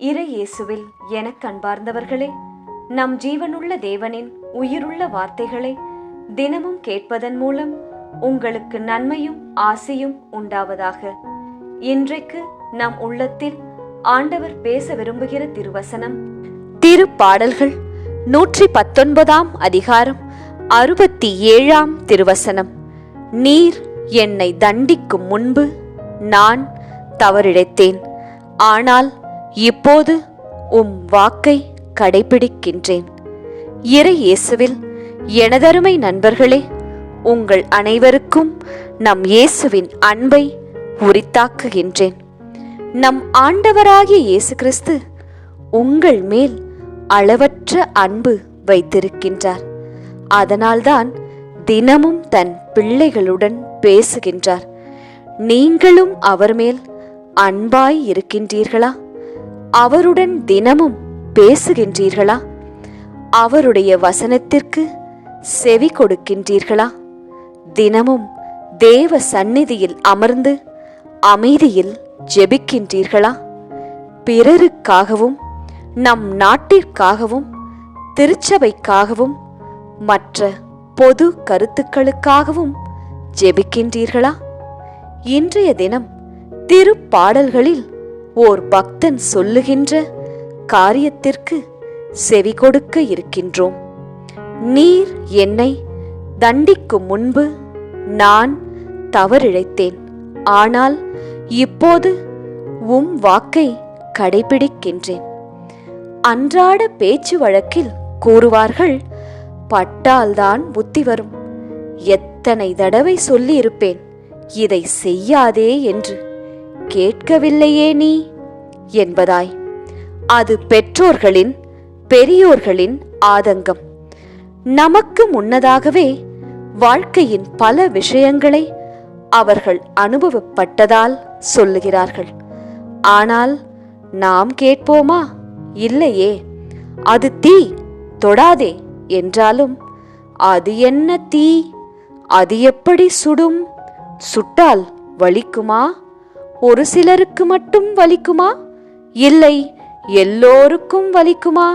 இறை இயேசுவில் எனக் கண்பார்ந்தவர்களே நம் ஜீவனுள்ள தேவனின் உயிருள்ள வார்த்தைகளை தினமும் கேட்பதன் மூலம் உங்களுக்கு நன்மையும் ஆசையும் உண்டாவதாக. இன்றைக்கு நம் உள்ளத்தில் ஆண்டவர் பேச விரும்புகிற திருவசனம் திருப்பாடல்கள் நூற்றி பத்தொன்பதாம் அதிகாரம் அறுபத்தி ஏழாம் திருவசனம். நீர் என்னை தண்டிக்கும் முன்பு நான் தவறிழைத்தேன் ஆனால் இப்போது உம் வாக்கை கடைபிடிக்கின்றேன். இறை இயேசுவில் எனதருமை நண்பர்களே உங்கள் அனைவருக்கும் நம் இயேசுவின் அன்பை உரித்தாக்குகின்றேன். நம் ஆண்டவராகிய இயேசு கிறிஸ்து உங்கள் மேல் அளவற்ற அன்பு வைத்திருக்கின்றார். அதனால்தான் தினமும் தன் பிள்ளைகளுடன் பேசுகின்றார். நீங்களும் அவர் மேல் அன்பாய் இருக்கின்றீர்களா? அவருடன் தினமும் பேசுகின்றீர்களா? அவருடைய வசனத்திற்கு செவி கொடுக்கின்றீர்களா? தினமும் தேவ சந்நிதியில் அமர்ந்து அமைதியில் ஜெபிக்கின்றீர்களா? பிறருக்காகவும் நம் நாட்டிற்காகவும் திருச்சபைக்காகவும் மற்ற பொது கருத்துக்களுக்காகவும் ஜெபிக்கின்றீர்களா? இன்றைய தினம் திருப்பாடல்களில் ஓர் பக்தன் சொல்லுகின்ற காரியத்திற்கு செவி கொடுக்க இருக்கின்றோம். நீர் என்னை தண்டிக்கும் முன்பு நான் தவறிழைத்தேன். ஆனால் இப்போது உம் வாக்கை கடைபிடிக்கின்றேன். அன்றாட பேச்சு வழக்கில் கூறுவார்கள் பட்டால்தான் புத்தி வரும். எத்தனை தடவை சொல்லியிருப்பேன். இதை செய்யாதே என்று. கேட்கவில்லையே நீ? என்பதாய். அது பெற்றோர்களின் பெரியோர்களின் ஆதங்கம். நமக்கு முன்னதாகவே வாழ்க்கையின் பல விஷயங்களை அவர்கள் அனுபவப்பட்டதால் சொல்லுகிறார்கள். ஆனால் நாம் கேட்போமா? இல்லையே. அது தீ தொடாதே என்றாலும் அது என்ன தீ? அது எப்படி சுடும்? சுட்டால் வலிக்குமா? ஒரு சிலருக்கு மட்டும் வலிக்குமா? இல்லை எல்லோருக்கும் வலிக்குமா?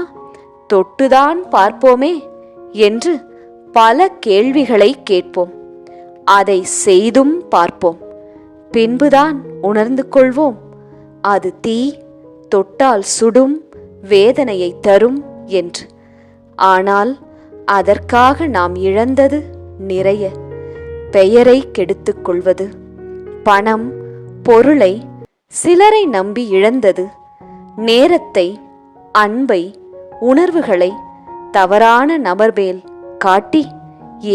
தொட்டுதான் பார்ப்போமே என்று பல கேள்விகளை கேட்போம். அதை செய்தும் பார்ப்போம். பின்புதான் உணர்ந்து கொள்வோம். அது தீ தொட்டால் சுடும் வேதனையை தரும் என்று. ஆனால் அதற்காக நாம் இழந்தது நிறைய. பெயரை கெடுத்துக் கொள்வது பணம் பொருளை சிலரை நம்பி இழந்தது நேரத்தை அன்பை உணர்வுகளை தவறான நபர்மேல் காட்டி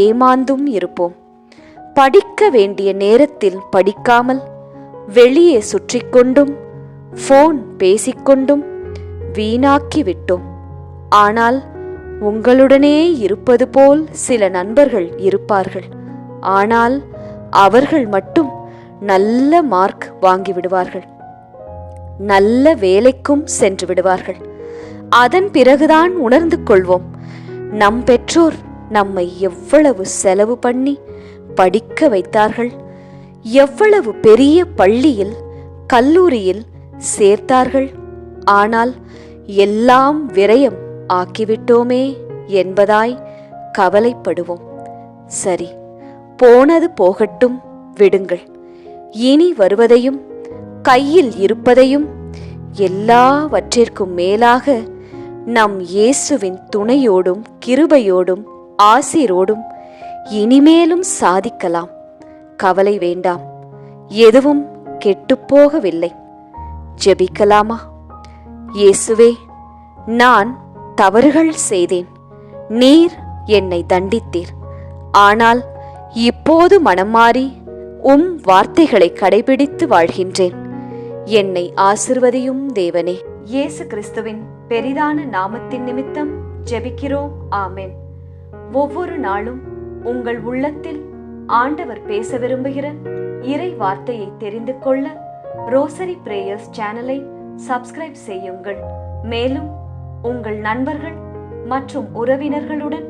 ஏமாந்தும் இருப்போம். படிக்க வேண்டிய நேரத்தில் படிக்காமல் வெளியே சுற்றி கொண்டும் ஃபோன் பேசிக்கொண்டும் வீணாக்கி விட்டோம். ஆனால் உங்களுடனே இருப்பது போல் சில நண்பர்கள் இருப்பார்கள். ஆனால் அவர்கள் மட்டும் நல்ல மார்க் வாங்கி விடுவார்கள். நல்ல வேலைக்கும் சென்று விடுவார்கள். அதன் பிறகுதான் உணர்ந்து கொள்வோம். நம் பெற்றோர் நம்மை எவ்வளவு செலவு பண்ணி படிக்க வைத்தார்கள் எவ்வளவு பெரிய பள்ளியில் கல்லூரியில் சேர்த்தார்கள். ஆனால் எல்லாம் விரயம் ஆக்கிவிட்டோமே என்பதாய் கவலைப்படுவோம். சரி போனது போகட்டும் விடுங்கள். இனி வருவதையும் கையில் இருப்பதையும் எல்லாவற்றிற்கும் மேலாக நம் இயேசுவின் துணையோடும் கிருபையோடும் ஆசிரோடும் இனிமேலும் சாதிக்கலாம். கவலை வேண்டாம். எதுவும் கெட்டுப்போகவில்லை. ஜெபிக்கலாமா? இயேசுவே நான் தவறுகள் செய்தேன். நீர் என்னை தண்டித்தீர். ஆனால் இப்போது மனம் மாறி உம் வார்த்தைகளை கடைபிடித்து வாழ்கின்றேன். என்னை ஆசிர்வதியும் தேவனே. இயேசு கிறிஸ்துவின் பெரிதான நாமத்தின் நிமித்தம் ஜெபிக்கிறோம். ஆமென். ஒவ்வொரு நாளும் உங்கள் உள்ளத்தில் ஆண்டவர் பேச விரும்புகிற இறை வார்த்தையை தெரிந்து கொள்ள ரோசரி பிரேயர்ஸ் சேனலை சப்ஸ்கிரைப் செய்யுங்கள். மேலும் உங்கள் நண்பர்கள் மற்றும் உறவினர்களுடன்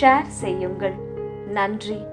ஷேர் செய்யுங்கள். நன்றி.